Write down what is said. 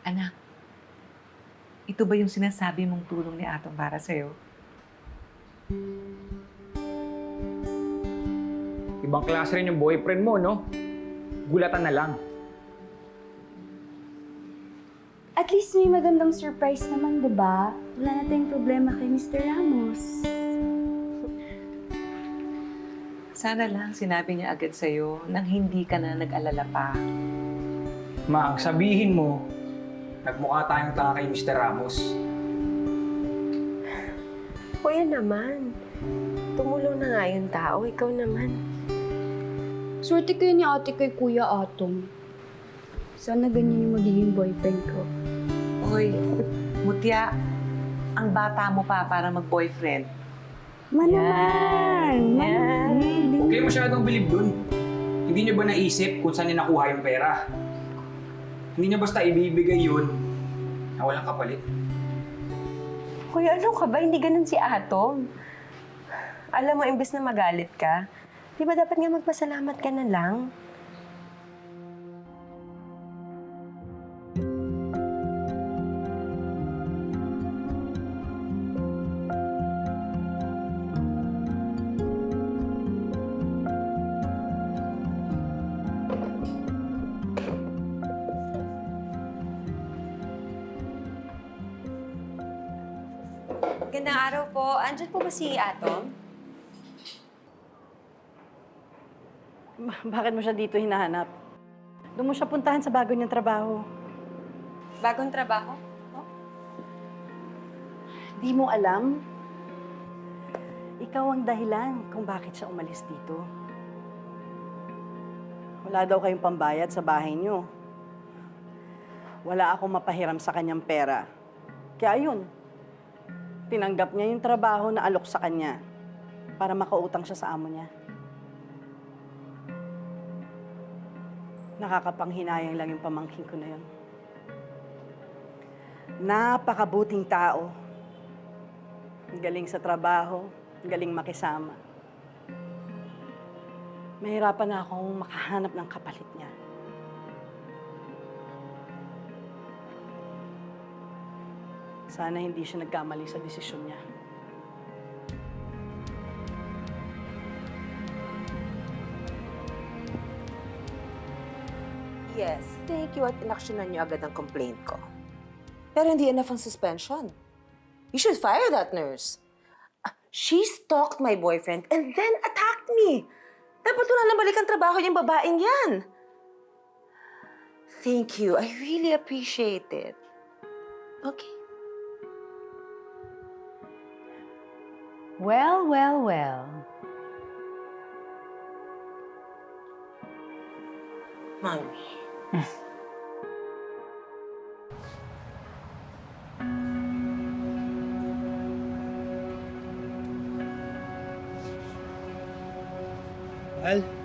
Anak, ito ba yung sinasabi mong tulong ni Atong para sa'yo? Ibang klase rin yung boyfriend mo, no? Gulatan na lang. At least may magandang surprise naman, di ba? Wala na tayong problema kay Mr. Ramos. Sana lang sinabi niya agad sa'yo nang hindi ka na nag-alala pa. Mang, sabihin mo, nagmukha tayong tanga kay Mr. Ramos. Kuya naman. Tumulong na nga yung tao. Ikaw naman. Swerte kayo ni ate kay Kuya Atom. Sana ganyan yung magiging boyfriend ko. Hoy, mutya, ang bata mo pa para mag-boyfriend. Manaman! Yan. Huwag kayo masyadong bilib dun. Hindi niyo ba naisip kung saan niya nakuha yung pera? Hindi niya basta ibibigay yun na walang kapalit. Kuya, ano ka ba? Hindi ganun si Atom. Alam mo, imbes na magalit ka, di ba dapat nga magpasalamat ka na lang? Gandang araw po. Andyan po ba si Atom? Ba- Bakit mo siya dito hinahanap? Doon mo siya puntahan sa bago niyang trabaho. Bagong trabaho? Di mo alam? Ikaw ang dahilan kung bakit siya umalis dito. Wala daw kayong pambayad sa bahay niyo. Wala akong mapahiram sa kanyang pera. Kaya yun, tinanggap niya yung trabaho na alok sa kanya para makautang siya sa amo niya. Nakakapanghinayang lang yung pamangkin ko na yun. Napakabuting tao. Galing sa trabaho, galing makisama. Mahirapan na akong makahanap ng kapalit niya. Sana hindi siya nagkamali sa desisyon niya. Yes, thank you at inaksyonan niyo agad ang complaint ko. Pero hindi enough ang suspension. You should fire that nurse. Ah, She stalked my boyfriend and then attacked me. Dapat wala na balik trabaho niyang babaeng yan. Thank you. I really appreciate it. Well, well, well. Mommy. Mahal?